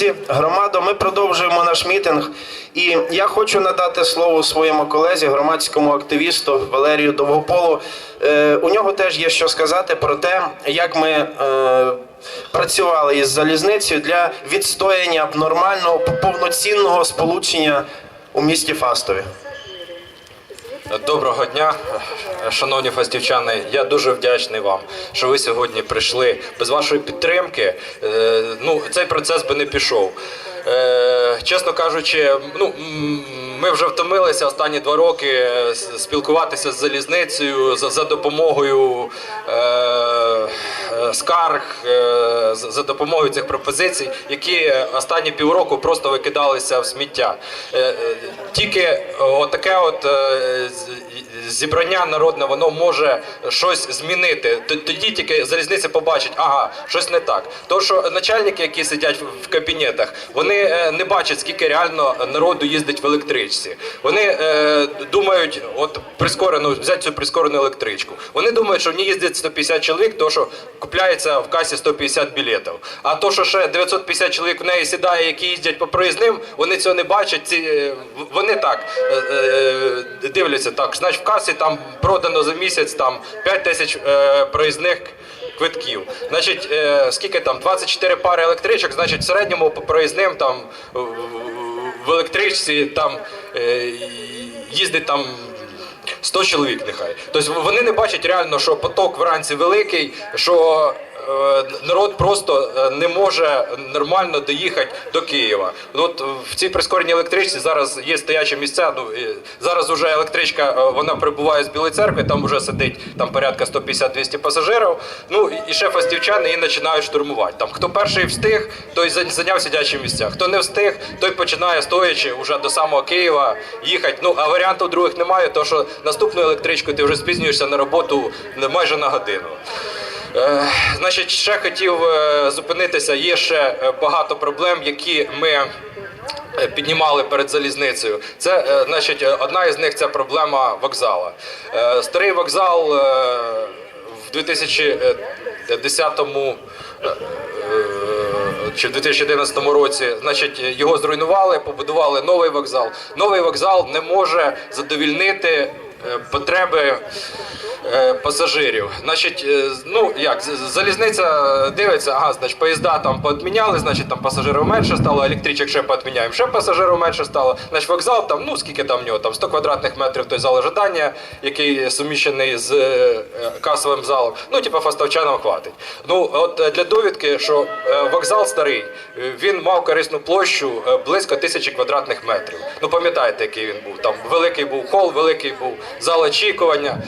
Друзі, громадо, ми продовжуємо наш мітинг. І я хочу надати слово своєму колезі, громадському активісту Валерію Довгополу. Е, у нього теж є що сказати про те, як ми е, працювали із залізницею для відстояння нормального повноцінного сполучення у місті Фастові. Доброго дня, шановні фастівчани. Я дуже вдячний вам, що ви сьогодні прийшли. Без вашої підтримки е, ну, цей процес би не пішов. Е, Чесно кажучи, ну ми вже втомилися останні два роки е, спілкуватися з залізницею за, допомогою скарг, е, за допомогою цих пропозицій, які останні півроку просто викидалися в сміття. Е, е, Тільки отаке от зібрання народне, воно може щось змінити. Тоді тільки залізниця побачить, ага, щось не так. То що начальники, які сидять в- кабінетах, вони не бачать, скільки реально народу їздить в електричці. Вони думають, от прискорену, взяти цю прискорену електричку. Вони думають, що в ній їздить 150 чоловік, то що купляється в касі 150 білетів. А то, що ще 950 чоловік в неї сідає, які їздять по проїзним, вони цього не бачать. Ці, е, вони так е, е, дивляться, так, значить в касі там продано за місяць там 5 тисяч проїзних квитків. Значить, е, скільки там? 24 пари електричок, значить, в середньому по проїзним там в- в електричці там е, їздить там 100 чоловік нехай. Тобто вони не бачать реально, що поток вранці великий, що народ просто е, не може нормально доїхати до Києва. Ну, От в цій прискореній електричці зараз є стоячі місця. Ну зараз вже електричка е, вона прибуває з Білої церкви, там вже сидить там порядка 150-200 пасажирів. Ну і- ще фастівчани її починають штурмувати. Там хто перший встиг, той зайняв сидячі місця. Хто не встиг, той починає стоячи вже до самого Києва їхати. Ну а варіантів других немає, тому що наступну електричку ти вже спізнюєшся на роботу майже на годину. Е, значить, ще хотів е, зупинитися. Є ще е, багато проблем, які ми. Піднімали перед залізницею. Це значить, одна із них це проблема вокзала. Старий вокзал в 2010 е, е, чи в 2011 році, значить, його зруйнували, побудували новий вокзал. Новий вокзал не може задовільнити потреби пасажирів. Значить, е, ну як залізниця дивиться, ага, значить, поїзда там поотміняли, значить там пасажирів менше стало, електричок ще поотміняємо, ще пасажирів менше стало. Значить, вокзал там, ну скільки там в нього там 100 квадратних метрів той зал ожидання, який суміщений з е, касовим залом. Ну, типу, фастовчанам хватить. Ну, от е, для довідки, що е, вокзал старий, е, він мав корисну площу е, близько тисячі квадратних метрів. Ну, пам'ятаєте, який він був? Там великий був хол, великий був зал очікування.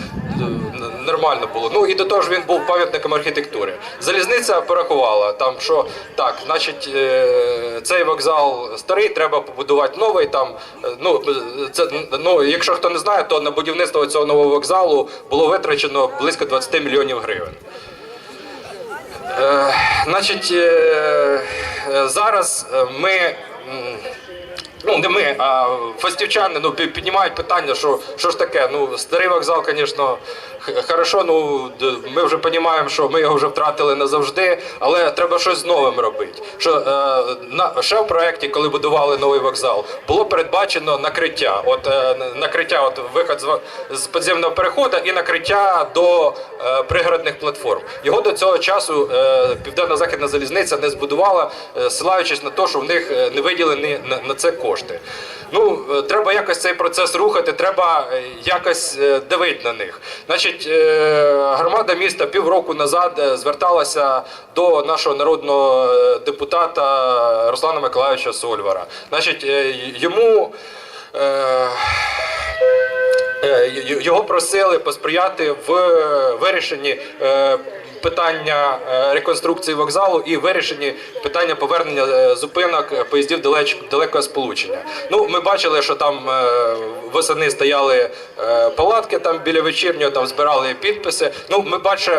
Нормально було. Ну і до того ж він був пам'ятником архітектури. Залізниця порахувала там, що так, значить, е, цей вокзал старий, треба побудувати новий. Там е, ну це ну, якщо хто не знає, то на будівництво цього нового вокзалу було витрачено близько 20 мільйонів гривень. Е, значить, зараз ми. Ну, не ми, а фастівчани ну, піднімають питання, що, що ж таке. Ну, старий вокзал, звісно, хорошо, ну ми вже розуміємо, що ми його вже втратили назавжди, але треба щось з новим робити. Що, е, на, ще в проєкті, коли будували новий вокзал, було передбачено накриття. От е, накриття, от виход з, з підземного переходу і накриття до е, пригородних платформ. Його до цього часу е, Південно-Західна залізниця не збудувала, е, силаючись на те, що в них е, не виділені на, на це кошти. Ну, е, треба якось цей процес рухати, треба е, якось дивити на них. Значить, е, громада міста півроку назад е, зверталася до нашого народного е, депутата Руслана Миколаївича Сольвара. Значить, е, йому. Е, Е, Його просили посприяти в вирішенні е, питання е, реконструкції вокзалу і вирішенні питання повернення е, зупинок е, поїздів далекого сполучення. Ну, ми бачили, що там е, восени стояли е, палатки там біля вечірнього, там збирали підписи. Ну, ми бачимо,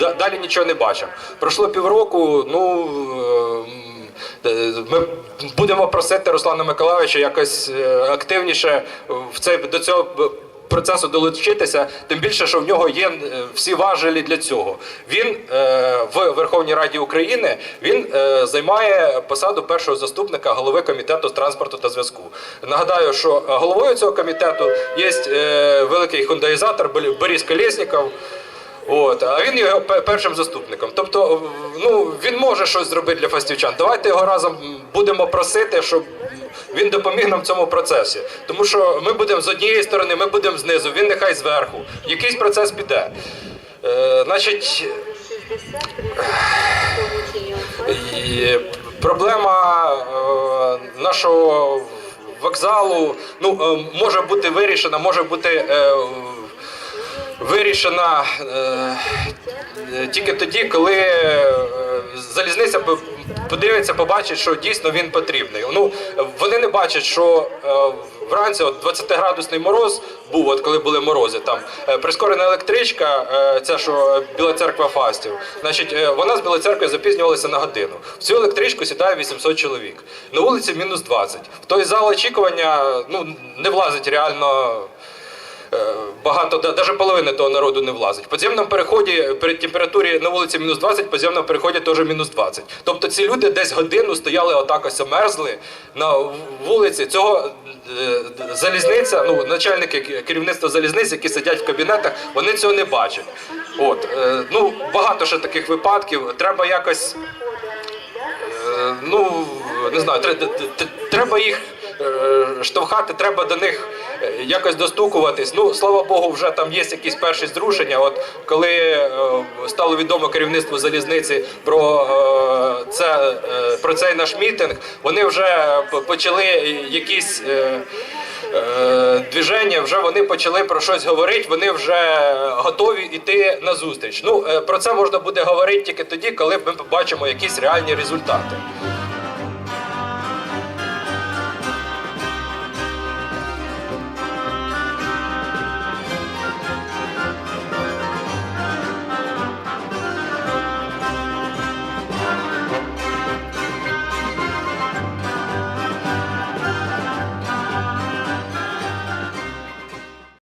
е, далі нічого не бачимо. Пройшло півроку, ну. е, Е, Ми будемо просити Руслана Миколаївича якось е, активніше в цей до цього процесу долучитися, тим більше, що в нього є е, всі важелі для цього. Він е, в Верховній Раді України він е, займає посаду першого заступника голови комітету з транспорту та зв'язку. Нагадаю, що головою цього комітету є е, великий хундаїзатор Бо- Борис Колєсніков. От, а він його першим заступником. Тобто, ну він може щось зробити для фастівчан. Давайте його разом будемо просити, щоб він допоміг нам в цьому процесі. Тому що ми будемо з однієї сторони, ми будемо знизу, він нехай зверху. Якийсь процес піде. Е, значить, і проблема е, нашого вокзалу ну, е, може бути вирішена, може бути е, вирішена е, тільки тоді, коли е, залізниця подивиться, побачить, що дійсно він потрібний. Ну, вони не бачать, що е, вранці от 20-градусний мороз був, от коли були морози. Там прискорена електричка, ця що Біла церква Фастів. Значить, вона з Білої церкви запізнювалася на годину. В цю електричку сідає 800 чоловік. На вулиці мінус 20. В той зал очікування ну, не влазить реально. Е, Багато, навіть половини того народу не влазить. В подземному переході при температурі на вулиці мінус 20, в подземному переході теж мінус 20. Тобто ці люди десь годину стояли отак ось мерзли на вулиці. Цього е, залізниця, ну начальники керівництва залізниць, які сидять в кабінетах, вони цього не бачать. От е, ну багато ще таких випадків. Треба якось. Ну не знаю, треба їх штовхати, треба до них якось достукуватись. Ну слава Богу, вже там є якісь перші зрушення. От коли е, стало відомо керівництву залізниці про е, це е, про цей наш мітинг, вони вже почали якісь. Движення вже вони почали про щось говорити, вони вже готові йти на зустріч. Ну про це можна буде говорити тільки тоді, коли ми побачимо якісь реальні результати.